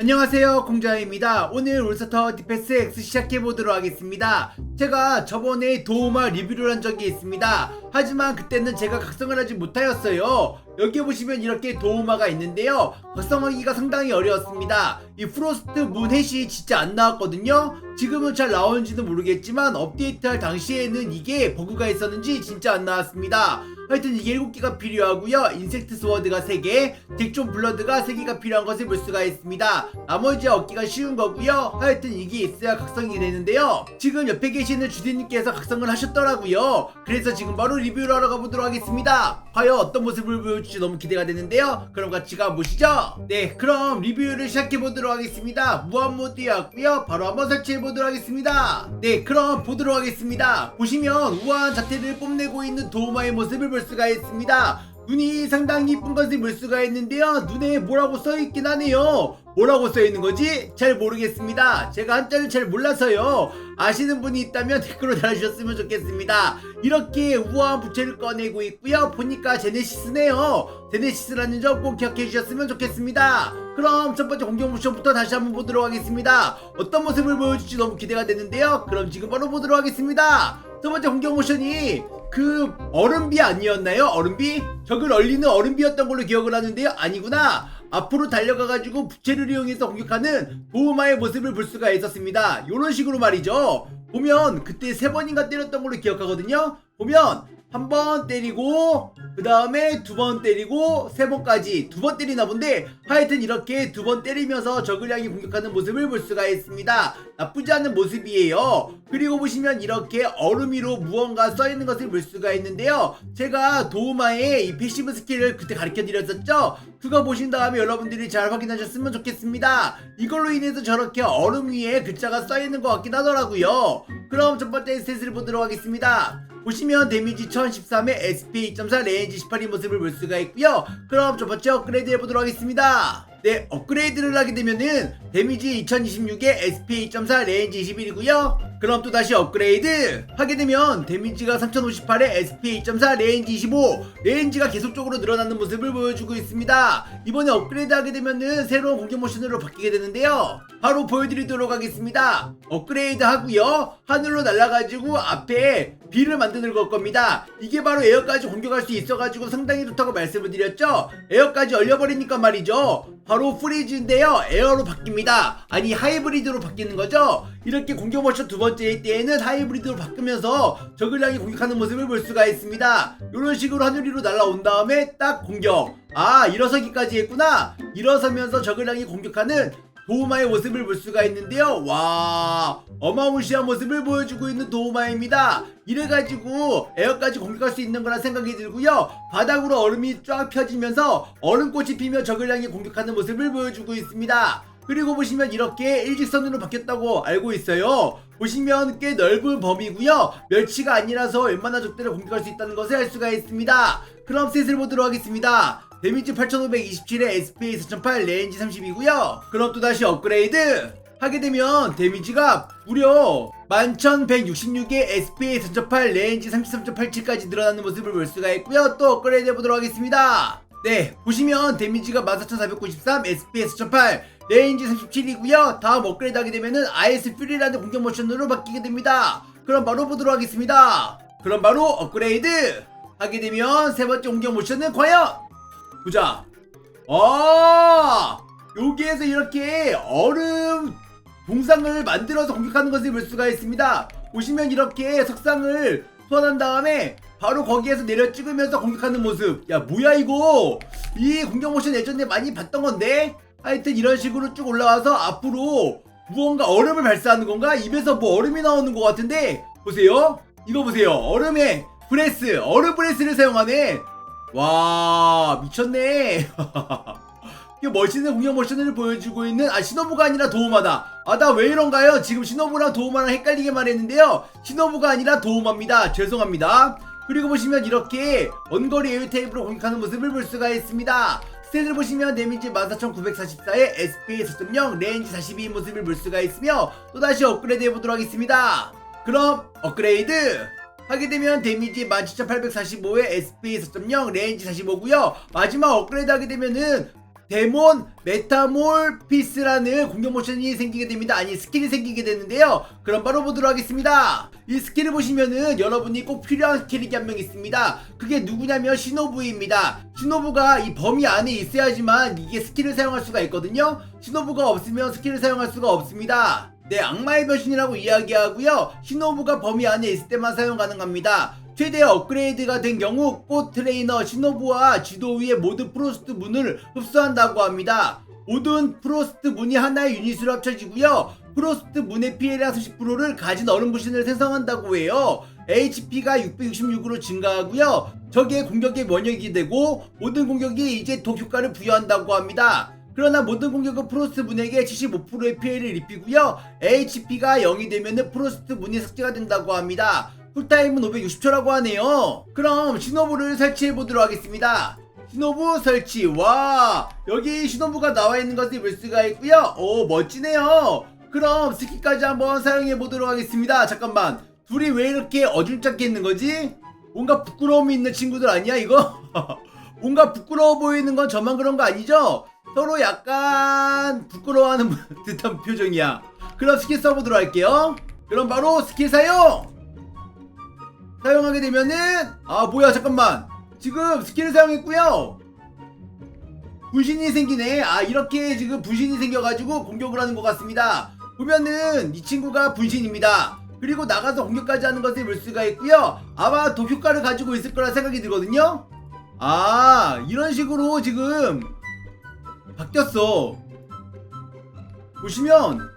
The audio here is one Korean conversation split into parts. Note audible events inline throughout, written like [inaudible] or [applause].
안녕하세요 공자입니다. 오늘 울서터 디펜스 X 시작해보도록 하겠습니다. 제가 저번에 도우마 리뷰를 한 적이 있습니다. 하지만 그때는 제가 각성을 하지 못하였어요. 여기 보시면 이렇게 도우마가 있는데요. 각성하기가 상당히 어려웠습니다. 이 프로스트 문햇이 진짜 안 나왔거든요. 지금은 잘 나오는지는 모르겠지만 업데이트할 당시에는 이게 버그가 있었는지 진짜 안 나왔습니다 하여튼 이게 7개가 필요하고요. 인섹트 스워드가 3개 덱존 블러드가 3개가 필요한 것을 볼 수가 있습니다. 나머지 얻기가 쉬운 거고요. 하여튼 이게 있어야 각성이 되는데요. 지금 옆에 계시는 주디님께서 각성을 하셨더라고요. 그래서 지금 바로 리뷰를 하러 가보도록 하겠습니다. 과연 어떤 모습을 보여줄지 너무 기대가 되는데요. 그럼 같이 가보시죠. 네 그럼 리뷰를 시작해보도록 하겠습니다. 무한 모드였고요. 바로 한번 설치해보도록 하겠습니다. 네 그럼 보도록 하겠습니다. 보시면 우아한 자태를 뽐내고 있는 도우마의 모습을 볼 수가 있습니다. 눈이 상당히 이쁜 것을 볼 수가 있는데요. 눈에 뭐라고 써 있긴 하네요. 뭐라고 써 있는 거지? 잘 모르겠습니다. 제가 한자를 잘 몰라서요. 아시는 분이 있다면 댓글로 달아주셨으면 좋겠습니다. 이렇게 우아한 부채를 꺼내고 있고요. 보니까 제네시스네요. 제네시스라는 점 꼭 기억해 주셨으면 좋겠습니다. 그럼 첫 번째 공격 모션부터 다시 한번 보도록 하겠습니다. 어떤 모습을 보여줄지 너무 기대가 되는데요. 그럼 지금 바로 보도록 하겠습니다 첫 번째 공격 모션이 그 얼음비 아니었나요? 얼음비? 적을 얼리는 얼음비였던 걸로 기억을 하는데요. 아니구나. 앞으로 달려가가지고 부채를 이용해서 공격하는 도우마의 모습을 볼 수가 있었습니다. 요런 식으로 말이죠. 보면 그때 세 번인가 때렸던 걸로 기억하거든요. 보면 한 번 때리고 그 다음에 두 번 때리고 세 번까지. 두 번 때리나 본데 하여튼 이렇게 두 번 때리면서 적을 향해 공격하는 모습을 볼 수가 있습니다. 나쁘지 않은 모습이에요. 그리고 보시면 이렇게 얼음 위로 무언가 써있는 것을 볼 수가 있는데요. 제가 도우마의 이 패시브 스킬을 그때 가르쳐 드렸었죠? 그거 보신 다음에 여러분들이 잘 확인하셨으면 좋겠습니다. 이걸로 인해서 저렇게 얼음 위에 글자가 써있는 것 같긴 하더라고요. 그럼 첫 번째 스탯을 보도록 하겠습니다 보시면 데미지 1013에 SP 2.4 레인지 18인 모습을 볼 수가 있고요. 그럼 첫 번째 업그레이드 해보도록 하겠습니다. 네 업그레이드를 하게 되면은 데미지 2026에 SP 2.4 레인지 21이고요. 그럼 또 다시 업그레이드 하게 되면 데미지가 3058에 SP 2.4 레인지 25 레인지가 계속적으로 늘어나는 모습을 보여주고 있습니다. 이번에 업그레이드 하게 되면은 새로운 공격 모션으로 바뀌게 되는데요. 바로 보여드리도록 하겠습니다. 업그레이드 하고요. 하늘로 날아가지고 앞에 비를 만드는 걸 겁니다. 이게 바로 에어까지 공격할 수 있어가지고 상당히 좋다고 말씀을 드렸죠? 에어까지 얼려버리니까 말이죠. 바로 프리즈인데요. 에어로 바뀝니다. 아니 하이브리드로 바뀌는 거죠? 이렇게 공격 모션 두 번째 때에는 하이브리드로 바꾸면서 적을 향해 공격하는 모습을 볼 수가 있습니다. 이런 식으로 하늘 위로 날아온 다음에 딱 공격. 아 일어서기까지 했구나. 일어서면서 적을 향해 공격하는 도우마의 모습을 볼 수가 있는데요. 와, 어마무시한 모습을 보여주고 있는 도우마입니다. 이래가지고 에어까지 공격할 수 있는 거라 생각이 들고요. 바닥으로 얼음이 쫙 펴지면서 얼음꽃이 피며 적을 향해 공격하는 모습을 보여주고 있습니다. 그리고 보시면 이렇게 일직선으로 바뀌었다고 알고 있어요. 보시면 꽤 넓은 범위고요. 멸치가 아니라서 웬만한 적들을 공격할 수 있다는 것을 알 수가 있습니다. 그럼 셋을 보도록 하겠습니다. 데미지 8527에 SPA 4008 레인지 30이고요. 그럼 또 다시 업그레이드 하게 되면 데미지가 무려 11166에 SPA 4008 레인지 33.87까지 늘어나는 모습을 볼 수가 있고요. 또 업그레이드 해보도록 하겠습니다. 네, 보시면 데미지가 14493, SPS 1008, 레인지 37이고요. 다음 업그레이드 하게 되면은 IS 퓨리라는 공격 모션으로 바뀌게 됩니다. 그럼 바로 보도록 하겠습니다. 그럼 바로 업그레이드 하게 되면 세 번째 공격 모션은 과연 보자. 아, 여기에서 이렇게 얼음 동상을 만들어서 공격하는 것을 볼 수가 있습니다. 보시면 이렇게 석상을 소환한 다음에 바로 거기에서 내려 찍으면서 공격하는 모습. 야, 뭐야 이거? 이 공격 모션 예전에 많이 봤던 건데. 하여튼 이런 식으로 쭉 올라와서 앞으로 무언가 얼음을 발사하는 건가? 입에서 뭐 얼음이 나오는 것 같은데 보세요. 이거 보세요. 얼음에 브레스, 얼음 브레스를 사용하네. 와 미쳤네. [laughs] 이게 멋있는 공격 모션을 보여주고 있는 아 시노부가 아니라 도우마다. 아 나 왜 이런가요? 지금 시노부랑 도우마랑 헷갈리게 말했는데요. 시노부가 아니라 도우마입니다. 죄송합니다. 그리고 보시면 이렇게 원거리 에어 테이프로 공격하는 모습을 볼 수가 있습니다. 스탯을 보시면 데미지 14944에 SP 4.0 레인지 42인 모습을 볼 수가 있으며 또다시 업그레이드 해보도록 하겠습니다. 그럼 업그레이드 하게 되면 데미지 17845에 SP 4.0 레인지 45고요 마지막 업그레이드 하게 되면은 데몬 메타몰피스라는 공격 모션이 생기게 됩니다. 아니 스킬이 생기게 되는데요. 그럼 바로 보도록 하겠습니다. 이 스킬을 보시면은 여러분이 꼭 필요한 스킬이 한 명 있습니다. 그게 누구냐면 시노부입니다. 시노부가 이 범위 안에 있어야지만 이게 스킬을 사용할 수가 있거든요. 시노부가 없으면 스킬을 사용할 수가 없습니다. 네, 악마의 변신이라고 이야기하고요. 시노부가 범위 안에 있을 때만 사용 가능합니다. 최대 업그레이드가 된 경우 꽃 트레이너 시노부와 지도 위의 모든 프로스트 문을 흡수한다고 합니다. 모든 프로스트 문이 하나의 유닛으로 합쳐지고요. 프로스트 문의 피해량 30%를 가진 얼음 부신을 생성한다고 해요. HP가 666으로 증가하고요. 적의 공격에 면역이 되고 모든 공격이 이제 독 효과를 부여한다고 합니다. 그러나 모든 공격은 프로스트 문에게 75%의 피해를 입히고요. HP가 0이 되면 프로스트 문이 삭제가 된다고 합니다. 쿨타임은 560초라고 하네요. 그럼 신호부를 설치해 보도록 하겠습니다. 신호부 설치. 와, 여기 신호부가 나와 있는 것을 볼 수가 있고요. 오, 멋지네요. 그럼 스키까지 한번 사용해 보도록 하겠습니다. 잠깐만. 둘이 왜 이렇게 어줄쩍게 있는 거지? 뭔가 부끄러움이 있는 친구들 아니야, 이거? [laughs] 뭔가 부끄러워 보이는 건 저만 그런 거 아니죠? 서로 약간 부끄러워하는 [laughs] 듯한 표정이야. 그럼 스킬 써보도록 할게요. 그럼 바로 스킬 사용! 사용하게 되면은 아 뭐야 잠깐만. 지금 스킬을 사용했고요. 분신이 생기네. 아 이렇게 지금 분신이 생겨가지고 공격을 하는 것 같습니다. 보면은 이 친구가 분신입니다. 그리고 나가서 공격까지 하는 것을 볼 수가 있고요. 아마 독 효과를 가지고 있을 거라 생각이 들거든요. 아 이런 식으로 지금 바뀌었어. 보시면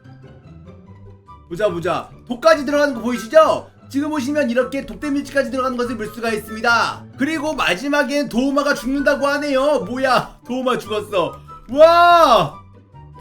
보자 보자. 독까지 들어가는 거 보이시죠? 지금 보시면 이렇게 독 데미지까지 들어가는 것을 볼 수가 있습니다. 그리고 마지막엔 도우마가 죽는다고 하네요. 뭐야 도우마 죽었어. 와!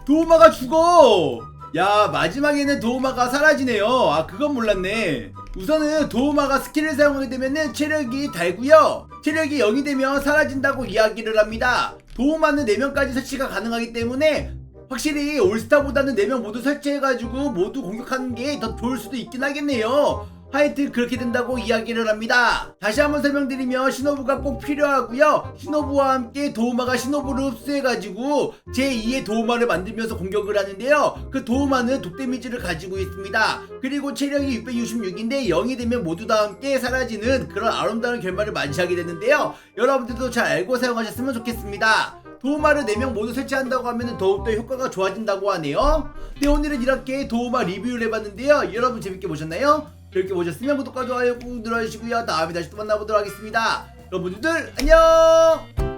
도우마가 죽어! 야 마지막에는 도우마가 사라지네요. 아 그건 몰랐네. 우선은 도우마가 스킬을 사용하게 되면은 체력이 달고요. 체력이 0이 되면 사라진다고 이야기를 합니다 도우마는 4명까지 설치가 가능하기 때문에 확실히 올스타보다는 4명 모두 설치해가지고 모두 공격하는 게 더 좋을 수도 있긴 하겠네요. 하여튼 그렇게 된다고 이야기를 합니다. 다시 한번 설명드리면 신호부가 꼭 필요하고요. 신호부와 함께 도우마가 신호부를 흡수해가지고 제2의 도우마를 만들면서 공격을 하는데요. 그 도우마는 독 데미지를 가지고 있습니다. 그리고 체력이 666인데 0이 되면 모두 다 함께 사라지는 그런 아름다운 결말을 맞이하게 되는데요. 여러분들도 잘 알고 사용하셨으면 좋겠습니다. 도우마를 4명 모두 설치한다고 하면 더욱더 효과가 좋아진다고 하네요. 네, 오늘은 이렇게 도우마 리뷰를 해봤는데요. 여러분 재밌게 보셨나요? 그렇게 보셨으면 구독과 좋아요 꾹 눌러주시고요. 다음에 다시 또 만나보도록 하겠습니다. 여러분들 안녕!